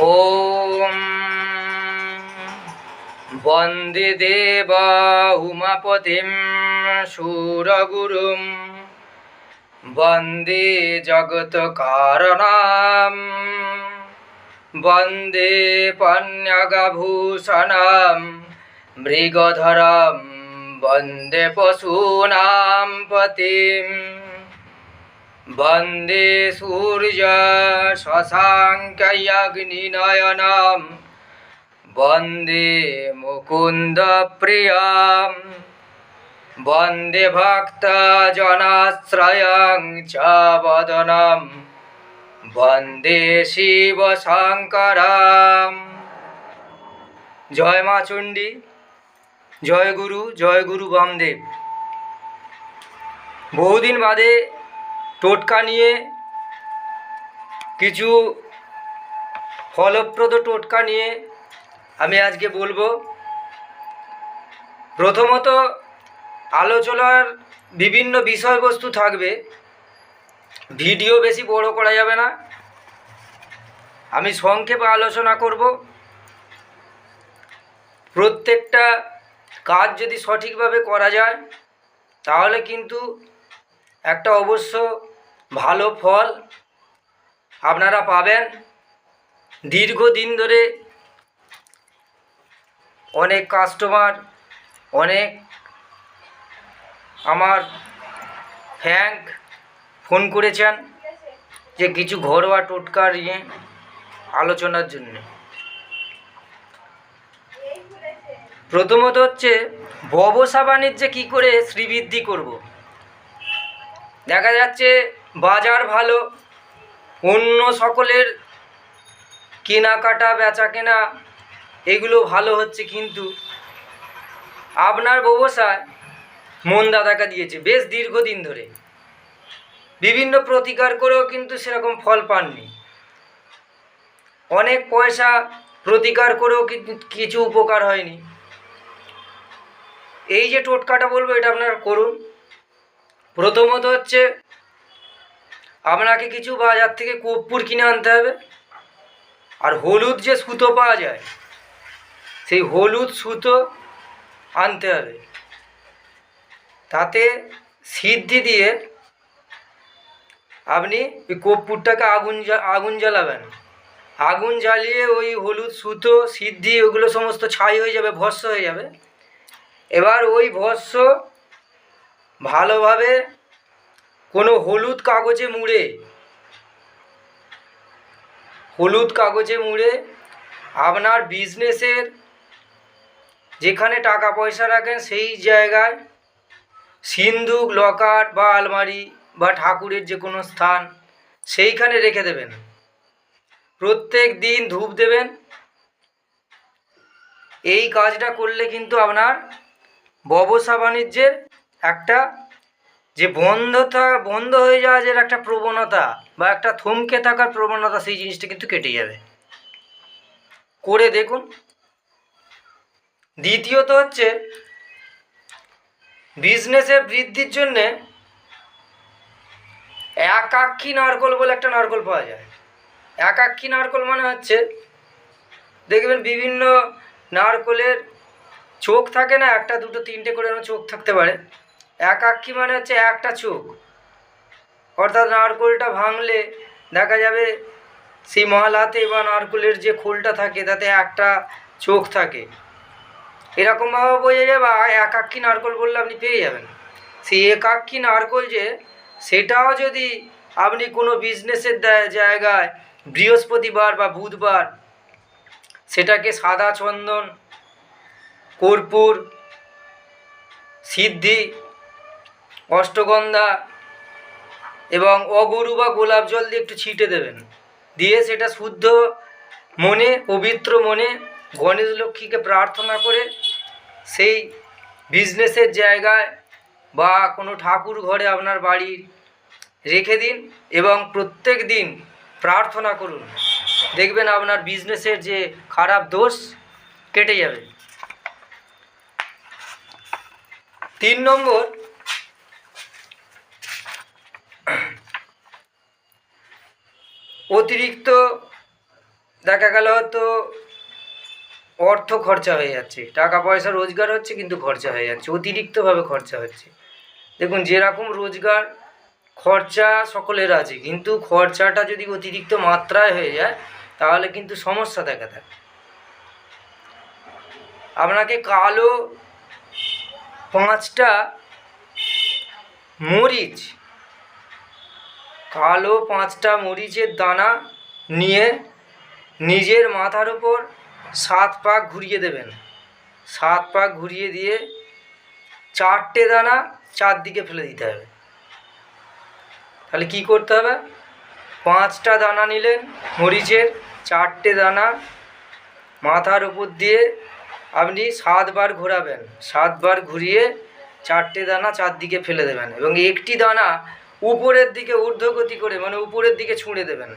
ॐ वन्दे देव उमापतिं शूरगुरुं वन्दे जगत्कारणं वन्दे पन्यगभूषणं मृगधरं वन्दे पशूनां पतिम् বন্দে সূর্য শশাঙ্কয়গ্নিনয়নম। বন্দে মুকুন্দ প্রিয় বন্দে ভক্ত জনাশ্রয়ং বন্দে শিব শঙ্কর জয় মা চণ্ডী, জয় গুরু জয় গুরু বামদেব। বহুদিন বাদে টোটকা নিয়ে কিছু ফলপ্রদ টোটকা নিয়ে আমি আজকে বলব। প্রথমত আলোচনার বিভিন্ন বিষয়বস্তু থাকবে। ভিডিও বেশি বড় করা যাবে না। আমি সংক্ষেপে আলোচনা করব। প্রত্যেকটা কাজ যদি সঠিকভাবে করা যায়, তাহলে কিন্তু একটা অবশ্য ভালো ফল আপনারা পাবেন দীর্ঘদিন ধরে অনেক কাস্টমার অনেক আমার ফ্যাঙ্ক ফোন করেছেন যে কিছু ঘরোয়া টোটকা নিয়ে আলোচনার জন্য প্রথমত হচ্ছে ব্যবসা বাণিজ্যে কী করে শ্রীবৃদ্ধি করব। দেখা যাচ্ছে বাজার ভালো, অন্য সকলের কেনাকাটা বেচা কেনা এগুলো ভালো হচ্ছে কিন্তু আপনার ব্যবসায় মন্দা দেখা দিয়েছে, বেশ দীর্ঘদিন ধরে। বিভিন্ন প্রতিকার করেও কিন্তু সেরকম ফল পাননি। অনেক পয়সা প্রতিকার করেও কিছু উপকার হয়নি। এই যে টোটকাটা বলব, এটা আপনারা করুন। প্রথমত হচ্ছে আপনাকে কিছু বাজার থেকে কর্পূর কিনে আনতে হবে। আর হলুদ যে সুতো পাওয়া যায়, সেই হলুদ সুতো আনতে হবে। তাতে সিদ্ধি দিয়ে আপনি ওই কর্পূরটাকে আগুন আগুন জ্বালাবেন। আগুন জ্বালিয়ে ওই হলুদ সুতো, সিদ্ধি, ওগুলো সমস্ত ছাই হয়ে যাবে, ভস্ম হয়ে যাবে। এবার ওই ভস্ম ভালোভাবে কোনো হলুদ কাগজে মুড়ে। হলুদ কাগজে মুড়ে। আপনার বিজনেসের যেখানে টাকা পয়সা রাখেন, সেই জায়গায় সিন্ধুক, লকার বা আলমারি বা ঠাকুরের যে কোনো স্থান, সেইখানে রেখে দেবেন। প্রত্যেক দিন ধূপ দেবেন। এই কাজটা করলে কিন্তু আপনার ব্যবসা বাণিজ্যের একটা যে বন্ধতা বন্ধ হয়ে যাওয়া যে একটা প্রবণতা বা একটা থমকে থাকার প্রবণতা সেই জিনিসটা কিন্তু কেটে যাবে। করে দেখুন। দ্বিতীয়ত হচ্ছে বিজনেসের বৃদ্ধির জন্যে একাক্ষী নারকল বলে একটা নারকল পাওয়া যায়। একাক্ষী নারকল মানে হচ্ছে, দেখবেন বিভিন্ন নারকলের চোখ থাকে না, একটা, দুটো, তিনটে করে চোখ থাকতে পারে। একাক্ষী মানে হচ্ছে একটা চোখ। অর্থাৎ নারকোলটা ভাঙলে দেখা যাবে সেই মহালাতে বা নারকোলের যে খোলটা থাকে, তাতে একটা চোখ থাকে। এরকমভাবে বোঝা যায় বা একাক্ষী নারকোল বললে আপনি পেয়ে যাবেন। সেই একাক্ষী নারকোল যে, সেটাও যদি আপনি কোনো বিজনেসের জায়গায় বৃহস্পতিবার বা বুধবার সেটাকে সাদা চন্দন, কর্পূর, সিদ্ধি অষ্টগন্ধা এবং অগরু বা গোলাপ জল দিয়ে একটু ছিটে দেবেন। দিয়ে সেটা শুদ্ধ মনে, পবিত্র মনে গণেশ লক্ষ্মীকে প্রার্থনা করে সেই বিজনেসের জায়গায় বা কোনো ঠাকুর ঘরে আপনার বাড়ির রেখে দিন এবং প্রত্যেক দিন প্রার্থনা করুন। দেখবেন আপনার বিজনেসের যে খারাপ দোষ কেটে যাবে। তিন নম্বর অতিরিক্ত দেখা গেল হয়তো অর্থ খরচা হয়ে যাচ্ছে। টাকা পয়সা রোজগার হচ্ছে কিন্তু খরচা হয়ে যাচ্ছে, অতিরিক্তভাবে খরচা হচ্ছে। দেখুন, যেরকম রোজগার, খরচা সকলের আছে, কিন্তু খরচাটা যদি অতিরিক্ত মাত্রায় হয়ে যায়, তাহলে কিন্তু সমস্যা দেখা দেয়। আপনাকে কালো পাঁচটা মরিচ কালো পাঁচটা মরিচের দানা নিয়ে নিজের মাথার উপর সাত পাক ঘুরিয়ে দেবেন। সাত পাক ঘুরিয়ে দিয়ে চারটে দানা চারদিকে ফেলে দিতে হবে। তাহলে কি করতে হবে? পাঁচটা দানা নিলেন মরিচের, চারটে দানা মাথার উপর দিয়ে আপনি সাতবার ঘোরাবেন। সাতবার ঘুরিয়ে চারটে দানা চারদিকে ফেলে দেবেন এবং একটি দানা উপরের দিকে ঊর্ধ্বগতি করে মানে উপরের দিকে ছুঁড়ে দেবেন।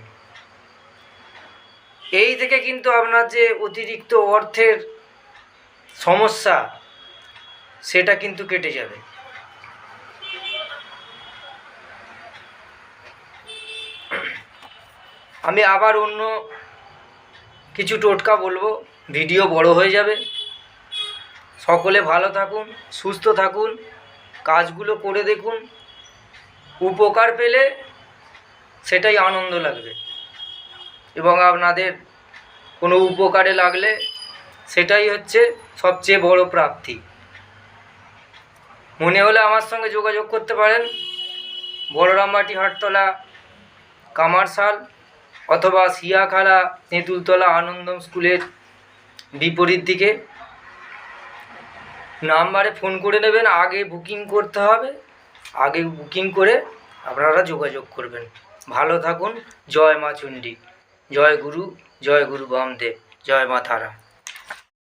এই থেকে কিন্তু আপনার যে অতিরিক্ত অর্থের সমস্যা, সেটা কিন্তু কেটে যাবে। আমি আবার অন্য কিছু টোটকা বলব, ভিডিও বড় হয়ে যাবে। সকলে ভালো থাকুন, সুস্থ থাকুন, কাজগুলো করে দেখুন। উপকার পেলে সেটাই আনন্দ লাগবে। এবং আপনাদের কোনো উপকারে লাগলে সেটাই হচ্ছে সবচেয়ে বড় প্রাপ্তি। মনে হলে আমার সঙ্গে যোগাযোগ করতে পারেন। বড়রামবাটি হাটতলা, কামারশাল অথবা সিয়াখালা তেঁতুলতলা আনন্দম স্কুলের বিপরীত দিকে। নাম্বারে ফোন করে নেবেন, আগে বুকিং করতে হবে। আগে বুকিং করে আপনারা যোগাযোগ করবেন। ভালো থাকুন। জয় মা চণ্ডী। জয় গুরু জয় গুরু বামদেব। জয় মা তারা।